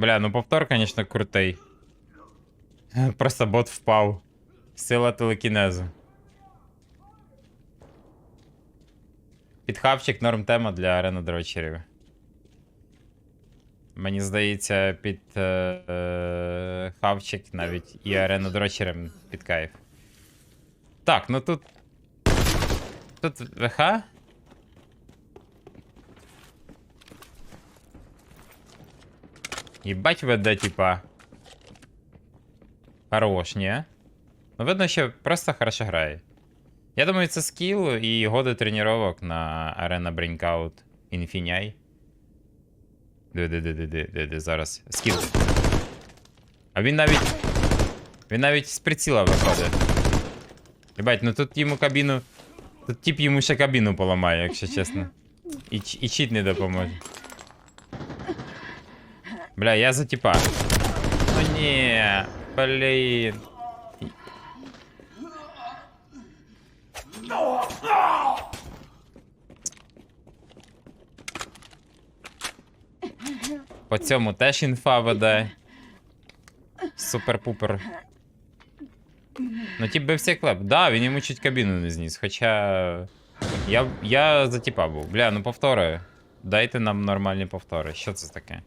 Бля, ну повтор, конечно, крутий. Просто бот впав. Сила телекінезу. Підхавчик норм тема для арени дрочерів. Мені здається, під е, е, хавчик навіть і арена дрочерам під кайф. Так, ну тут. Тут ВХ? Єбать веде, типа. Хорош, ні? Ну, видно, що просто хорошо грає. Я думаю, це скіл і годи тренувань на Arena Breakout Infinite. Де-де-де-де-де-де зараз. Скіл. А він навіть. Він навіть з приціла виходить. Єбать, ну тут йому кабіну. Тут тип йому ще кабіну поламає, якщо чесно. І, і чіт не допоможе. Бля, я за типа. Ну ні, блін. По цьому теж інфа веде. Супер-пупер. Ну, тип би всі клеп. Да, він йому чуть кабіну не зніс. Хоча. Я, я за типа був. Бля, ну повтори. Дайте нам нормальні повтори. Що це таке?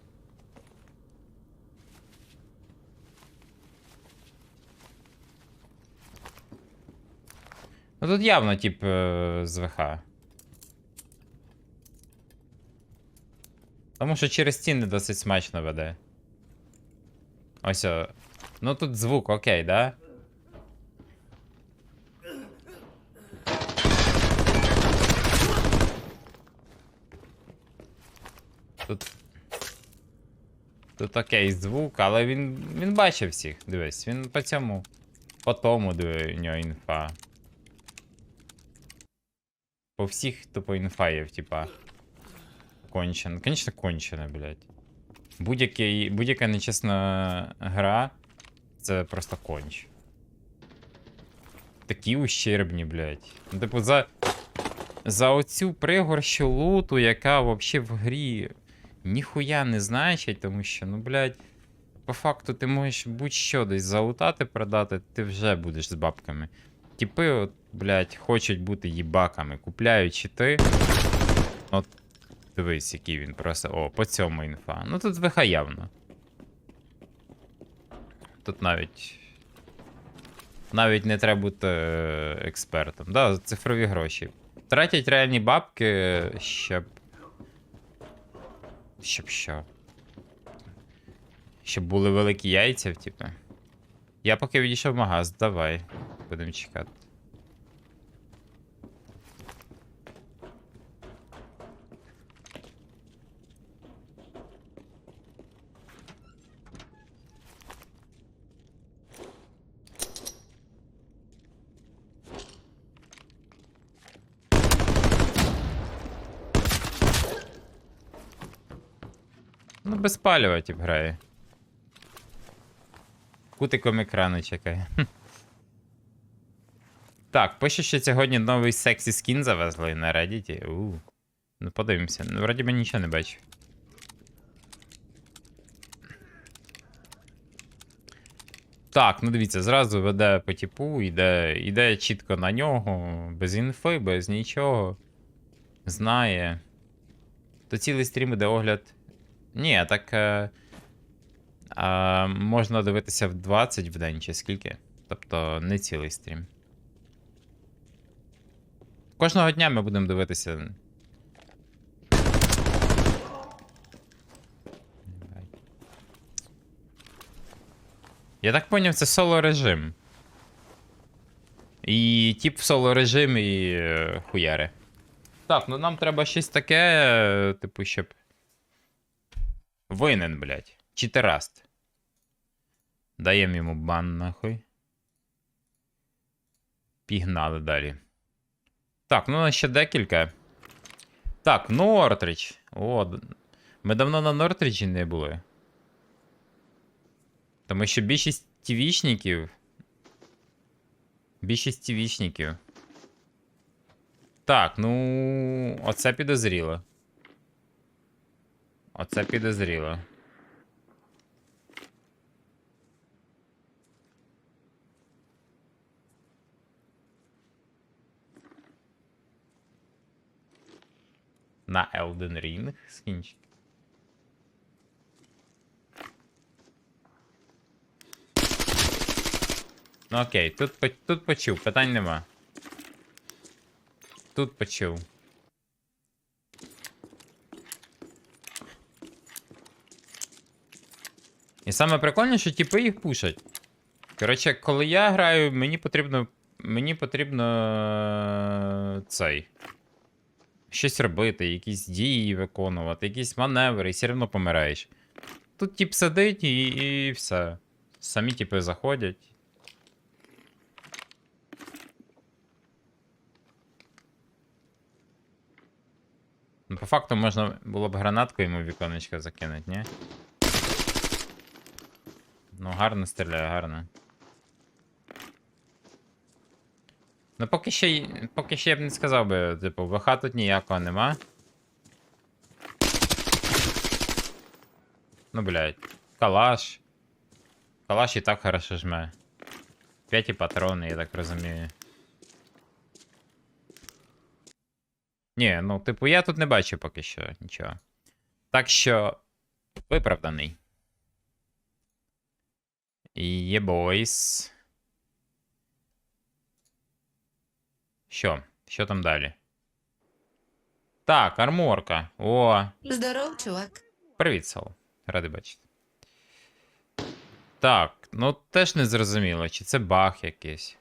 Ну тут явно тип е, з ВХ. Тому що через стіни досить смачно веде. Ось. о. Ну тут звук, окей, да? Тут. Тут окей звук, але він. він бачив всіх. Дивись, він по цьому. По тому диви, у нього інфа. По всіх тупо інфаїв, типа. Кончен. Конечно, кончено, блядь. Будь-яка нечесна гра. Це просто конч. Такі ущербні, блядь. Ну, типу, за. За оцю пригорщу луту, яка вообще в грі ніхуя не значить, тому що, ну, блядь, по факту ти можеш будь-що десь залутати, продати, ти вже будеш з бабками. Типи, от, блядь, хочуть бути їбаками, купляють чити. От, дивись, який він просто. О, по цьому інфа. Ну тут ВХ явно. Тут навіть. Навіть не треба бути е, експертом. Да, цифрові гроші. Тратять реальні бабки, щоб. Щоб що? Щоб були великі яйця, типу. Я поки відійшов в магаз, давай. Будемо чекати. Ну, без палива, тип, грає. Кутиком екрану чекає. Так, пише, що сьогодні новий сексі скін завезли на Reddit. У. Ну, подивимося. Ну, вроді би нічого не бачу. Так, ну дивіться, зразу веде по типу, йде, йде чітко на нього, без інфи, без нічого. Знає. То цілий стрім іде огляд. Ні, так. Е, можна дивитися в 20 в день чи скільки. Тобто не цілий стрім. Кожного дня ми будемо дивитися. Я так поняв, це соло режим. І тип соло режимі е, хуяри. Так, ну нам треба щось таке, е, типу, щоб. Винен, блядь. Читераст. Даємо йому бан, нахуй. Пігнали далі. Так, ну у нас ще декілька. Так, Нортрич. О, ми давно на Нортричі не були. Тому що більшість тівічників. Більшість тівічників. Так, ну. Оце підозріло. Оце підозріло. На Elden Ring скінчик. Ну окей, тут, тут почув, питань нема. Тут почув. І саме прикольне, що типи їх пушать. Коротше, коли я граю, мені потрібно. Мені потрібно. е, цей. Щось робити, якісь дії виконувати, якісь маневри, і все одно помираєш. Тут тип сидить і, і все. Самі типи заходять. Ну, по факту можна було б гранатку йому в віконечко закинути, ні? Ну, гарно стріляє, гарно. Ну, поки ще, поки ще я б не сказав би, типу, ВХ тут ніякого нема. Ну, блядь. Калаш. Калаш і так хорошо жме. П'яті патрони, я так розумію. Ні, ну, типу, я тут не бачу поки що нічого. Так що. Виправданий. Є бойс. Що? Що там далі? Так, арморка. О, Здоров, чувак. привіт, Сол. Радий бачити. Так, ну теж не зрозуміло, чи це баг якийсь.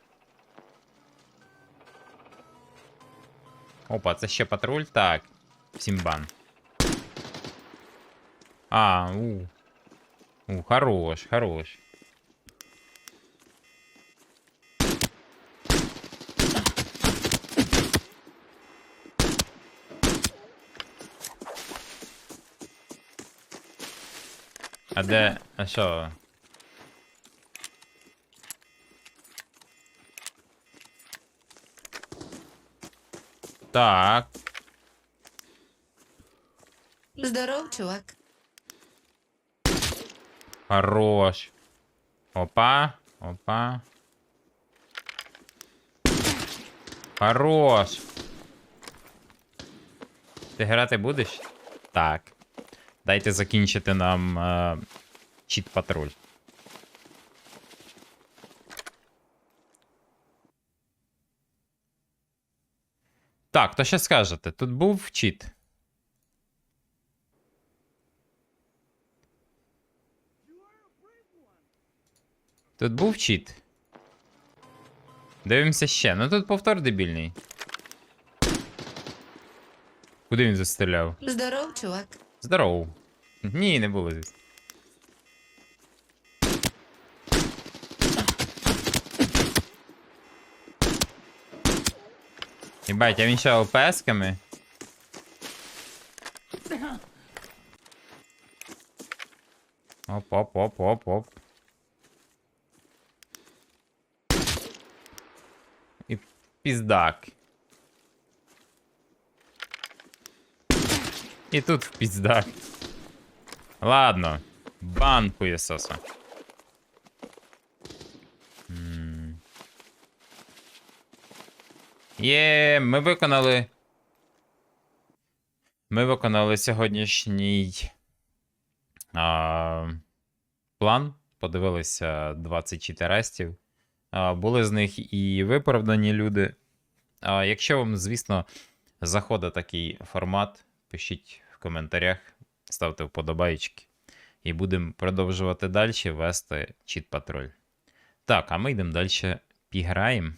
Опа, це ще патруль? Так. Всім бан. А, у. У, хорош, хорош. А де. А що? Так. Здоров, чувак. Хорош. Опа. Опа. Хорош. Ти грати будеш? Так. Дайте закінчити нам е, чіт патруль. Так, то що скажете? Тут був чіт. Тут був чіт. Дивимося ще. Ну тут повтор дебільний. Куди він застріляв? Здоров, чувак. Здорово. Ні, не було звісно. Єбать, а він ще ЛПСками? Оп, оп, оп, оп, оп. І піздак. І тут в піздак. Ладно. Бан. М. Є, ми виконали. Ми виконали сьогоднішній а, план. Подивилися 20 читерестів. А, були з них і виправдані люди. А, якщо вам, звісно, заходить такий формат, пишіть коментарях, ставте вподобайки. І будемо продовжувати далі вести чіт патруль. Так, а ми йдемо далі піграємо.